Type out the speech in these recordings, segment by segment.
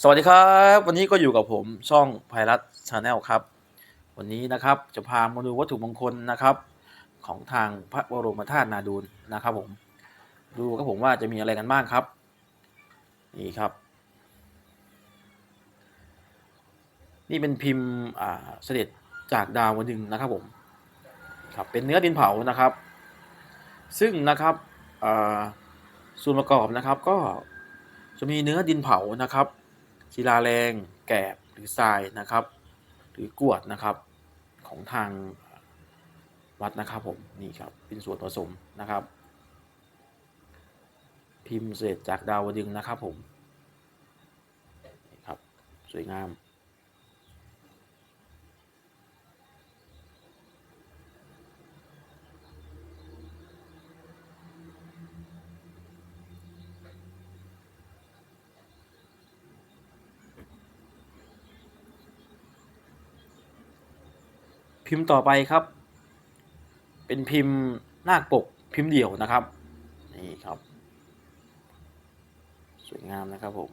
สวัสดีครับ วันนี้ก็อยู่กับผมช่องไพรัตชาแนลครับ วันนี้นะครับจะพามาดูวัตถุมงคลนะครับ ของทางพระบรมธาตุนาดูลนะครับผม ดูครับผมว่าจะมีอะไรกันบ้างครับ นี่ครับ นี่เป็นพิมพ์อ่าเสด็จจากดาวดึงนะครับผมครับเป็นเนื้อดินเผานะครับ ซึ่งนะครับส่วนประกอบนะครับก็จะมีเนื้อดินเผานะครับ ศิลาแรง แกบหรือทรายนะครับ หรือกวดนะครับของทางวัดนะครับผมนี่ครับเป็นส่วนผสมนะครับ พิมพ์เศษจากดาวดึงนะครับผมนี่ครับสวยงาม พิมพ์ต่อไปครับ เป็นพิมพ์นาคปกพิมพ์เดี่ยวนะครับ นี่ครับ สวยงามนะครับผม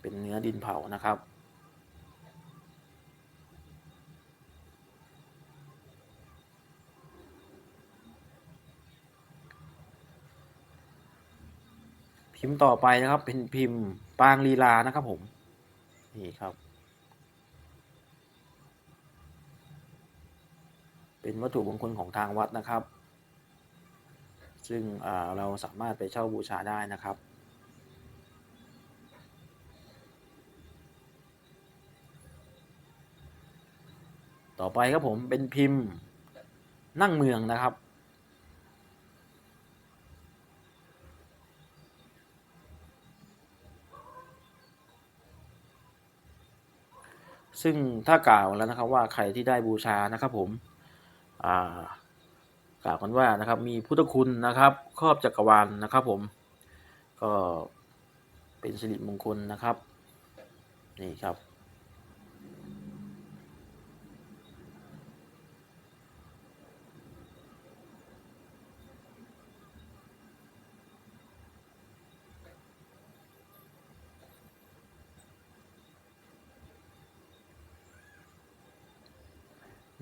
เป็นเนื้อดินเผานะครับ พิมพ์ต่อไปนะครับ เป็นพิมพ์ปางลีลานะครับผม นี่ครับ เป็นวัตถุมงคลของทางวัดนะครับ ซึ่งเราสามารถไปเช่าบูชาได้นะครับต่อไปครับผมเป็นพิมพ์นั่งเมืองนะครับ ซึ่งถ้ากล่าวแล้วนะครับว่าใครที่ได้บูชานะครับผมกล่าวกันว่านะครับมีพุทธคุณนะครับ ครอบจักรวาลนะครับผมก็เป็นสิริมงคลนะครับนี่ครับ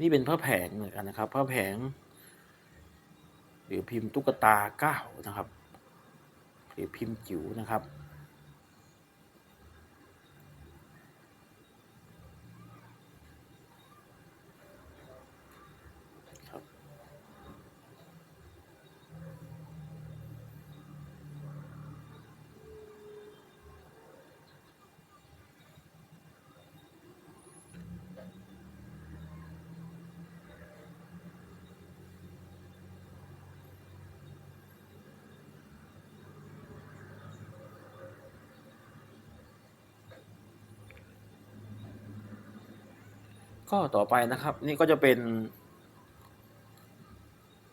นี่เป็นพระแผงเหมือนกันนะครับ พระแผง หรือพิมพ์ตุ๊กตาเก้านะครับหรือพิมพ์จิ๋วนะครับครับ ก็ต่อไปนะครับ นี่ก็จะเป็น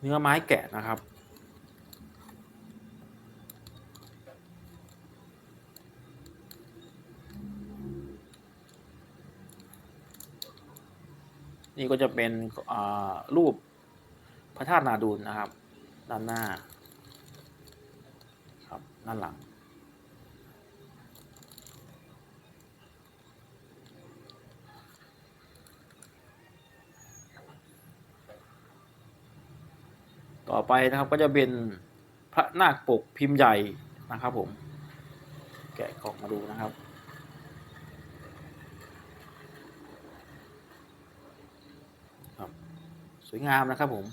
เนื้อไม้แกะนะครับ นี่ก็จะเป็นรูปพระธาตุนาดูลนะครับ ด้านหน้า ครับด้านหลัง ต่อไปนะครับก็จะเป็นพระนาคปกพิมพ์ใหญ่นะครับผม แกะกล่องมาดูนะครับ สวยงามนะครับผม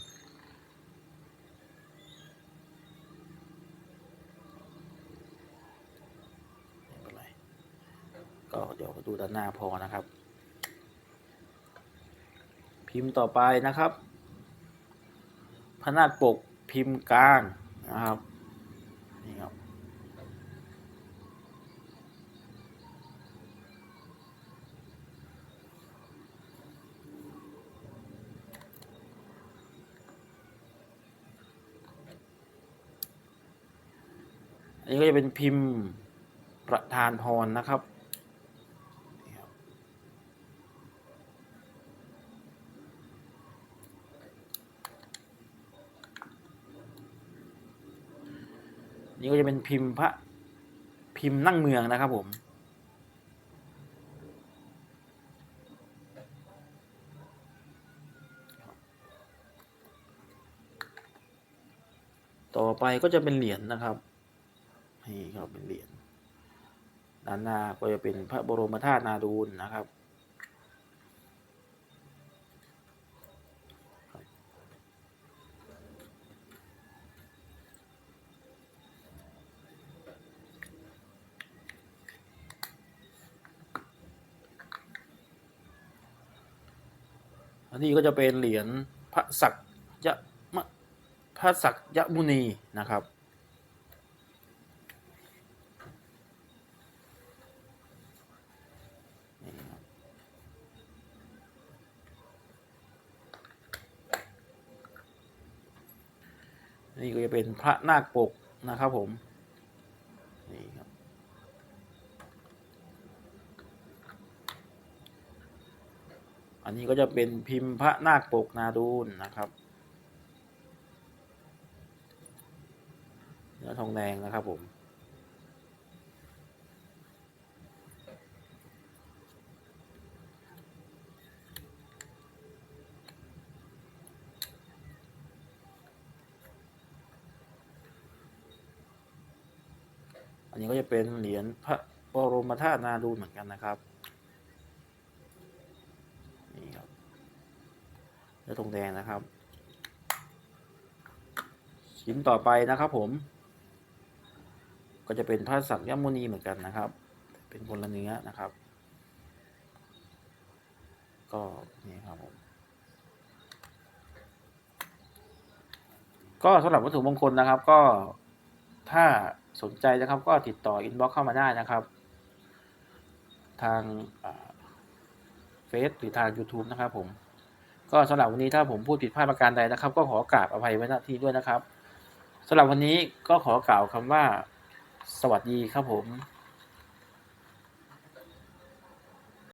ก็เดี๋ยวดูด้านหน้าพอนะครับ พิมพ์ต่อไปนะครับ พนาคปกพิมพ์กลางนะครับนี่ครับอันนี้ก็จะเป็นพิมพ์ประธานพรนะครับ นี่ก็จะเป็นพิมพ์พระพิมพ์นั่งเมืองนะครับผม ต่อไปก็จะเป็นเหรียญนะครับนี่ครับเป็นเหรียญด้านหน้าก็จะเป็นพระบรมธาตุนาดูลนะครับ นนี้ก็จะเป็นเหรียญพระศักยะมะพระศักยมุนีนะครับ นี่ก็จะเป็นพระนาคปกนะครับผม นี่ครับ อันนี้ก็จะเป็นพิมพ์พระนาคปกนาดูนนะครับเนื้อทองแดงนะครับผมอันนี้ก็จะเป็นเหรียญพระบรมธาตุนาดูนเหมือนกันนะครับ เนื้อทองแดงนะครับ ชิ้นต่อไปนะครับผม ก็จะเป็นพระสักยมุนีเหมือนกันนะครับ เป็นคนละเนื้อนะครับ ก็นี่ครับผมก็สำหรับวัตถุมงคลนะครับ ก็ถ้าสนใจนะครับ ก็ติดต่ออินบ็อกเข้ามาได้นะครับ ทางเฟซหรือทาง YouTube นะครับผม ก็สำหรับวันนี้ถ้าผมพูดผิดพลาดประการใดนะครับ ก็ขอกราบอภัยไว้ณที่ด้วยนะครับสำหรับวันนี้ก็ขอกล่าวคำว่า สวัสดีครับผม